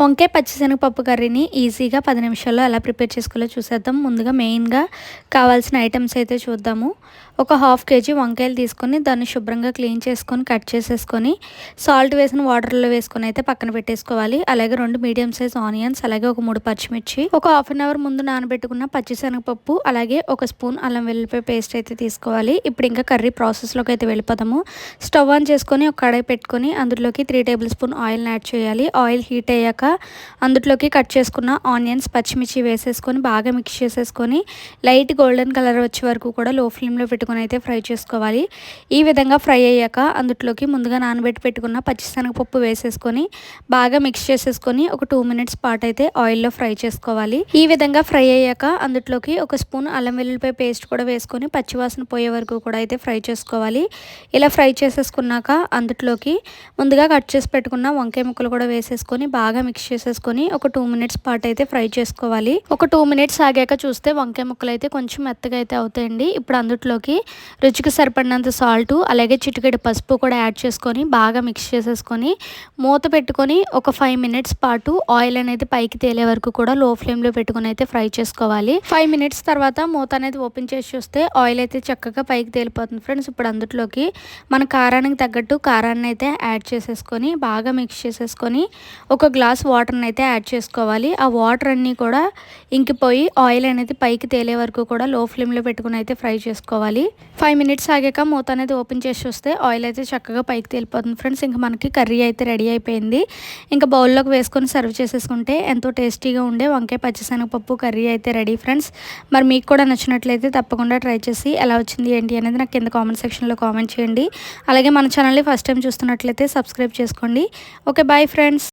వంకాయ పచ్చిశనగపప్పు కర్రీని ఈజీగా పది నిమిషాల్లో ఎలా ప్రిపేర్ చేసుకోవాలో చూసేద్దాం. ముందుగా మెయిన్గా కావాల్సిన ఐటమ్స్ అయితే చూద్దాము. ఒక హాఫ్ కేజీ వంకాయలు తీసుకొని దాన్ని శుభ్రంగా క్లీన్ చేసుకొని కట్ చేసేసుకొని సాల్ట్ వేసిన వాటర్లో వేసుకొని అయితే పక్కన పెట్టేసుకోవాలి. అలాగే రెండు మీడియం సైజ్ ఆనియన్స్ అలాగే ఒక మూడు పచ్చిమిర్చి ఒక హాఫ్ అన్ అవర్ ముందు నానబెట్టుకున్న పచ్చిశనగపప్పు అలాగే ఒక స్పూన్ అల్లం వెల్లిపాయ పేస్ట్ అయితే తీసుకోవాలి. ఇప్పుడు ఇంకా కర్రీ ప్రాసెస్లోకి అయితే వెళ్ళిపోదాము. స్టవ్ ఆన్ చేసుకొని ఒక కడాయి పెట్టుకొని అందులోకి త్రీ టేబుల్ స్పూన్ ఆయిల్ని యాడ్ చేయాలి. ఆయిల్ హీట్ అయ్యాక అందులోకి కట్ చేసుకున్న ఆనియన్స్ పచ్చిమిర్చి వేసేసుకొని బాగా మిక్స్ చేసేసుకొని లైట్ గోల్డెన్ కలర్ వచ్చే వరకు కూడా లో ఫ్లేమ్లో పెట్టుకొని అయితే ఫ్రై చేసుకోవాలి. ఈ విధంగా ఫ్రై అయ్యాక అందులోకి ముందుగా నానబెట్టి పెట్టుకున్న పచ్చిశనగపప్పు వేసేసుకొని బాగా మిక్స్ చేసేసుకొని ఒక టూ మినిట్స్ పాటు అయితే ఆయిల్లో ఫ్రై చేసుకోవాలి. ఈ విధంగా ఫ్రై అయ్యాక అందులోకి ఒక స్పూన్ అల్లం వెల్లుల్లిపాయ పేస్ట్ కూడా వేసుకొని పచ్చివాసన పోయే వరకు కూడా అయితే ఫ్రై చేసుకోవాలి. ఇలా ఫ్రై చేసేసుకున్నాక అందులోకి ముందుగా కట్ చేసి పెట్టుకున్న వంకాయ ముక్కలు కూడా వేసేసుకొని బాగా మిక్స్ మిక్స్ చేసేసుకొని ఒక టూ మినిట్స్ పాటు అయితే ఫ్రై చేసుకోవాలి. ఒక టూ మినిట్స్ ఆగాక చూస్తే వంకాయ ముక్కలు అయితే కొంచెం మెత్తగా అయితే అవుతాయండి. ఇప్పుడు అందుట్లోకి రుచికి సరిపడినంత సాల్ట్ అలాగే చిటికెడు పసుపు కూడా యాడ్ చేసుకొని బాగా మిక్స్ చేసేసుకొని మూత పెట్టుకొని ఒక ఫైవ్ మినిట్స్ పాటు ఆయిల్ అనేది పైకి తేలే వరకు కూడా లో ఫ్లేమ్లో పెట్టుకొని అయితే ఫ్రై చేసుకోవాలి. ఫైవ్ మినిట్స్ తర్వాత మూత అనేది ఓపెన్ చేసి చూస్తే ఆయిల్ అయితే చక్కగా పైకి తేలిపోతుంది ఫ్రెండ్స్. ఇప్పుడు అందుట్లోకి మన కారానికి తగ్గట్టు కారాన్ని అయితే యాడ్ చేసేసుకొని బాగా మిక్స్ చేసేసుకొని ఒక గ్లాస్ వాటర్ని అయితే యాడ్ చేసుకోవాలి. ఆ వాటర్ అన్నీ కూడా ఇంకిపోయి ఆయిల్ అనేది పైకి తేలే వరకు కూడా లో ఫ్లేమ్లో పెట్టుకుని అయితే ఫ్రై చేసుకోవాలి. ఫైవ్ మినిట్స్ ఆగాక మూత అనేది ఓపెన్ చేసి వస్తే ఆయిల్ అయితే చక్కగా పైకి తేలిపోతుంది ఫ్రెండ్స్. ఇంకా మనకి కర్రీ అయితే రెడీ అయిపోయింది. ఇంకా బౌల్లోకి వేసుకొని సర్వ్ చేసేసుకుంటే ఎంతో టేస్టీగా ఉండే వంకాయ పచ్చిశనగపప్పు కర్రీ అయితే రెడీ ఫ్రెండ్స్. మరి మీకు కూడా నచ్చినట్లయితే తప్పకుండా ట్రై చేసి ఎలా వచ్చింది ఏంటి అనేది నాకు కింద కామెంట్ సెక్షన్లో కామెంట్ చేయండి. అలాగే మన ఛానల్ని ఫస్ట్ టైం చూస్తున్నట్లయితే సబ్స్క్రైబ్ చేసుకోండి. Okay bye friends.